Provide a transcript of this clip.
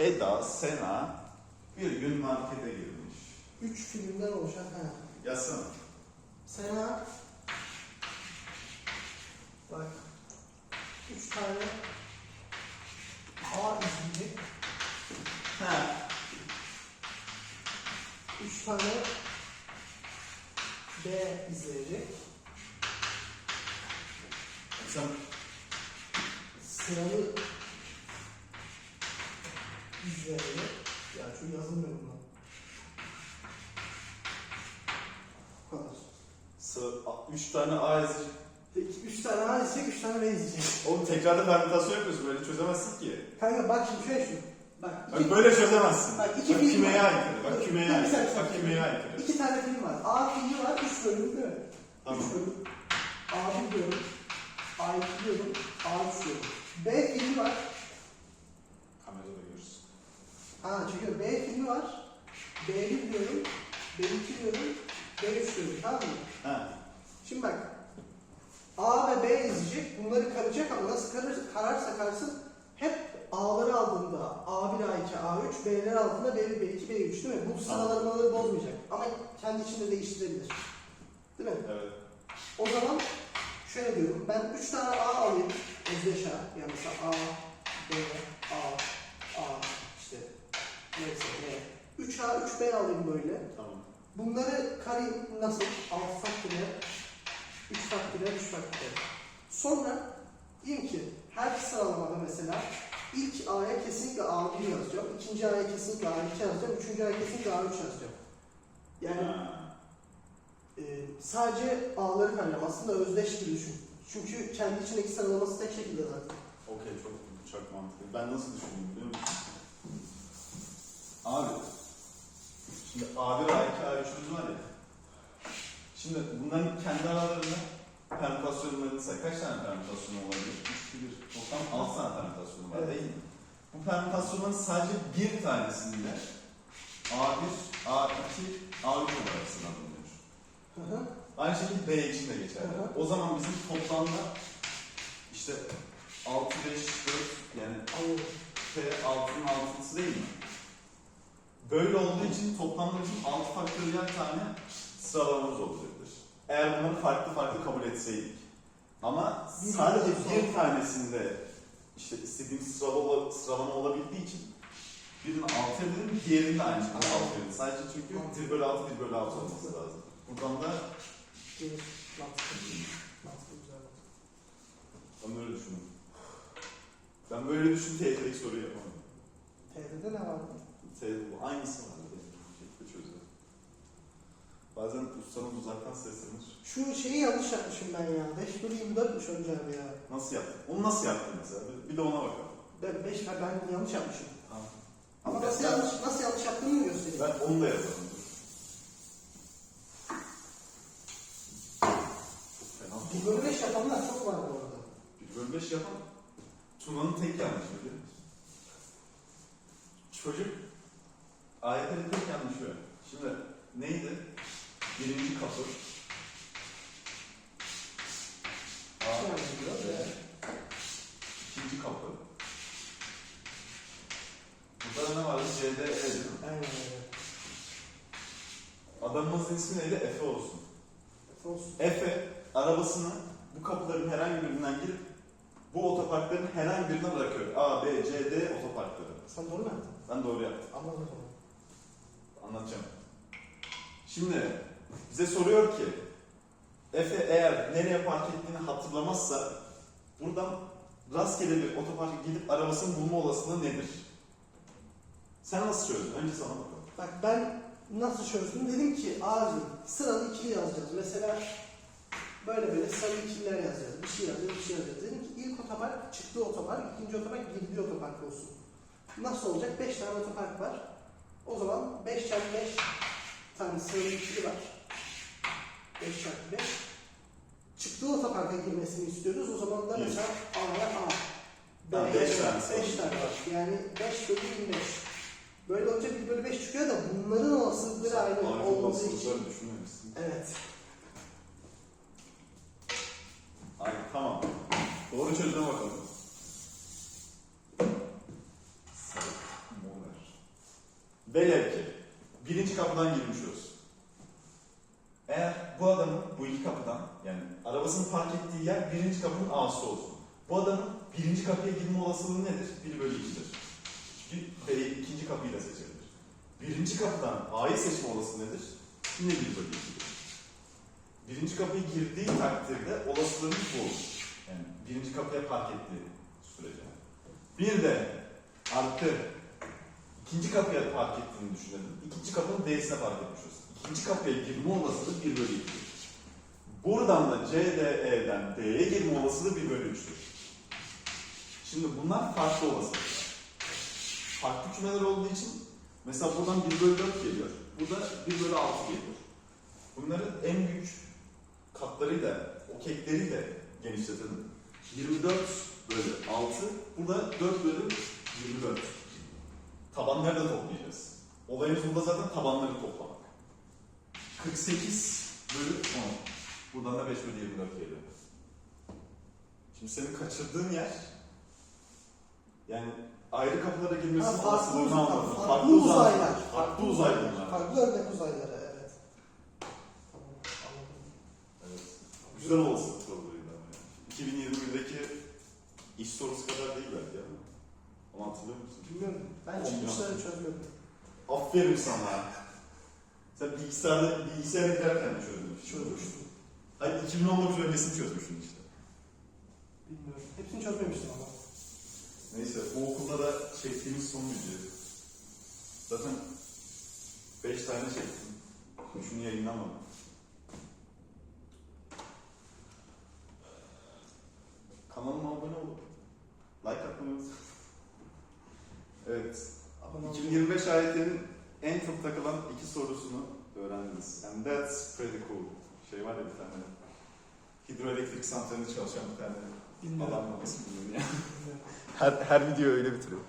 Eda, Sena bir gün markete girmiş. Üç filmden oluşan ha. Yazsana. Sena bak üç tane A izleyecek. Ha. Üç tane B izleyecek. Sen Sıralı izleyecek. Ya şu yazılmıyor bunlar. Bu kadar. sı- a- üç tane A yazıcı. Peki üç tane A izleyecek, üç tane B izleyecek. Oğlum tekrarda fermentasyon yapıyorsun böyle çözemezsin ki. Kanka bak şimdi şöyle şu. Bak, Bak böyle çözemezsin. Bak, iki film kümeye var. aykırı. Bak kümeye Bir saniye, aykırı. bir Bak saniye. kümeye aykırı. İki tane film var. A filmi var, üç bölüm değil mi? Tamam. Üç bölüm. A1 diyorum. A2 diyorum. A3 diyorum. B filmi var. Çünkü B filmi var. B1 diyorum. B2 diyorum. B3 diyorum. Tamam mı? Ha. Şimdi bak. A ve B izleyecek. Bunları karacak ama nasıl karar, kararsa karsın hep A'ları aldığında A1, A2, A3, B'ler altında B1, B2, B3 değil mi? Bu sıralamaları bozmayacak. Ama kendi içinde değiştirebilir. Değil mi? Evet. O zaman şöyle diyorum. Ben 3 tane A alayım. Özdeş A. Yani mesela A, B, A, A neyse B. 3A, 3B alayım böyle. Tamam. Bunları karayım nasıl? 6 faktöre, 3 faktöre, 3 faktöre. Sonra diyeyim ki her sıralamada mesela ilk A'ya kesinlikle A1 yazacağım. ikinci A'ya kesinlikle A2 yazacağım. Üçüncü A'ya kesinlikle A3 yazacağım. Yani Ha. ee, sadece A'ları kaynam. Aslında özdeş gibi düşün. Çünkü kendi içindeki sıralaması tek şekilde zaten. Okey çok çok mantıklı. Ben nasıl düşündüm biliyor musun? Abi şimdi A1, A2, A3'ümüz var ya. Şimdi bunların kendi aralarında permütasyonlarını say. Kaç tane permütasyon olabilir? 3, 2, 1. Toplam 6 tane permütasyonu var Evet. değil mi? Bu permütasyonların sadece bir tanesinde A1, A2, A3 olarak sınırlanıyor. Hı hı. Aynı şekilde B için de geçerli. Hı hı. O zaman bizim toplamda işte 6, 5, 4 yani. F 6'nın 6'sı değil mi? Böyle olduğu için toplamda bizim 6 faktöriyel tane sıralamamız olacaktır. Eğer bunları farklı farklı kabul etseydik. Ama sadece bir tanesinde işte istediğimiz sıralama, sıralama olabildiği için birinin 6 edelim, diğerinin de aynı şekilde 6 edelim. Sadece çünkü 1 bölü 6, 1 bölü 6 olması lazım. Buradan da ben böyle düşündüm. Ben böyle düşünüp TYT'deki soruyu yapamadım. TR'de ne vardı? TYT'de aynısı var. Şekilde çözüyor. Bazen ustamız uzaktan seslenir. Şu şeyi yanlış yapmışım ben ya. 5 bölü 24'müş önce abi ya. Nasıl yaptın? Onu nasıl yaptın mesela? Bir- Bir de ona bakalım. Ben 5 ben, ben yanlış yapmışım. Tamam. Ama nasıl yanlış nasıl yanlış yaptığımı mı göstereyim? Ben onu da yapalım. 1 bölü 5 yapanlar çok var bu arada. Bir bölü beş yapan Tuna'nın tek yanlışı biliyor musun? Çocuk ayetlerin tek yanlışı. Şimdi neydi? Birinci kapı. İkinci kapı. Burada da ne vardı? C, D, E değil mi? Aynen öyle. Adamımızın ismi neydi? Efe olsun. Olsun. Efe arabasını bu kapıların herhangi birinden girip bu otoparkların herhangi birine bırakıyor. A, B, C, D otoparkları. Sen doğru mu yaptın? Ben doğru yaptım. Anladım. Anlatacağım. Şimdi bize soruyor ki Efe eğer nereye park ettiğini hatırlamazsa buradan rastgele bir otoparka gidip arabasını bulma olasılığı nedir? Sen nasıl çözdün? Önce sana bakalım. Bak ben nasıl çözdüm? Dedim ki abi sıralı ikili yazacağız. Mesela böyle böyle sayı ikililer yazacağız. Bir şey yazacağız, bir şey yazacağız. Dedim ki ilk otopark çıktığı otopark, ikinci otopark girdiği otopark olsun. Nasıl olacak? 5 tane otopark var. O zaman 5 çarpı 5 tane sıralı ikili var. 5 çarpı 5. Çıktığı otoparka girmesini istiyoruz. O zaman da mesela A'ya A. Tamam, beş tane sıralı 5 tane var. Yani 5 bölü 25. Böyle olunca 1 bölü 5 çıkıyor da bunların olasılıkları aynı Arka olmadığı için. düşünmemişsin. Evet. Ay tamam. Doğru çözüme bakalım. Sarı, mor, Velev ki birinci kapıdan girmiş olsun. Eğer bu adamın bu iki kapıdan yani arabasını park ettiği yer birinci kapının A'sı olsun. Bu adamın birinci kapıya girme olasılığı nedir? 1 bölü 2'dir. Çünkü ikinci kapıyı da seçebilir. Birinci kapıdan A'yı seçme olasılığı nedir? Yine 1 bölü 2'dir. Birinci kapıyı girdiği takdirde olasılığımız bu olur. Yani birinci kapıya park ettiği sürece. Bir de artı ikinci kapıya park ettiğini düşünelim. İkinci kapının D'sine park etmiş olsun. İkinci kapıya girme olasılığı 1 bölü 2'dir. Buradan da CDE'den D'ye girme olasılığı 1 bölü 3'tür. Şimdi bunlar farklı olasılıklar. Farklı kümeler olduğu için mesela buradan 1 bölü 4 geliyor. Burada 1 bölü 6 geliyor. Bunların en büyük katlarıyla, o kekleriyle genişletelim. 24 bölü 6, burada 4 bölü 24. Tabanları da toplayacağız. Olayımız burada zaten tabanları toplamak. 48 bölü 10. Buradan da 5 bölü 24 geliyor. Şimdi senin kaçırdığın yer yani ayrı kapılara girmesi Ha, farklı, uzay, anladım. farklı, uzaylar. Farklı uzay bunlar. Farklı örnek uzayları evet. Tamam, anladım. Evet. Güzel olasılık sorularıydı ama yani. 2021'deki iş sorusu kadar değil belki ama. Ama hatırlıyor musun? Bilmiyorum. Ben Olmuyor. çıkmışları çözmüyorum. Aferin sana. Sen bilgisayarda, bilgisayara girerken mi çözmüştün? Çözmüştüm. Hayır 2019 öncesini çözmüştün işte. Bilmiyorum. Hepsini çözmemiştim ama. Neyse bu okulda da çektiğimiz son video. Zaten 5 tane çektim. Üçünü yayınlamadım. Kanalıma abone olup like atmayı unutmayın. Evet. Abone olmayı- 2025 ayetinin en çok takılan iki sorusunu öğrendiniz. And that's pretty cool. Şey var ya bir tane hidroelektrik santralinde çalışan bir tane Bilmiyorum. adam var. Her, her video öyle bitiriyor.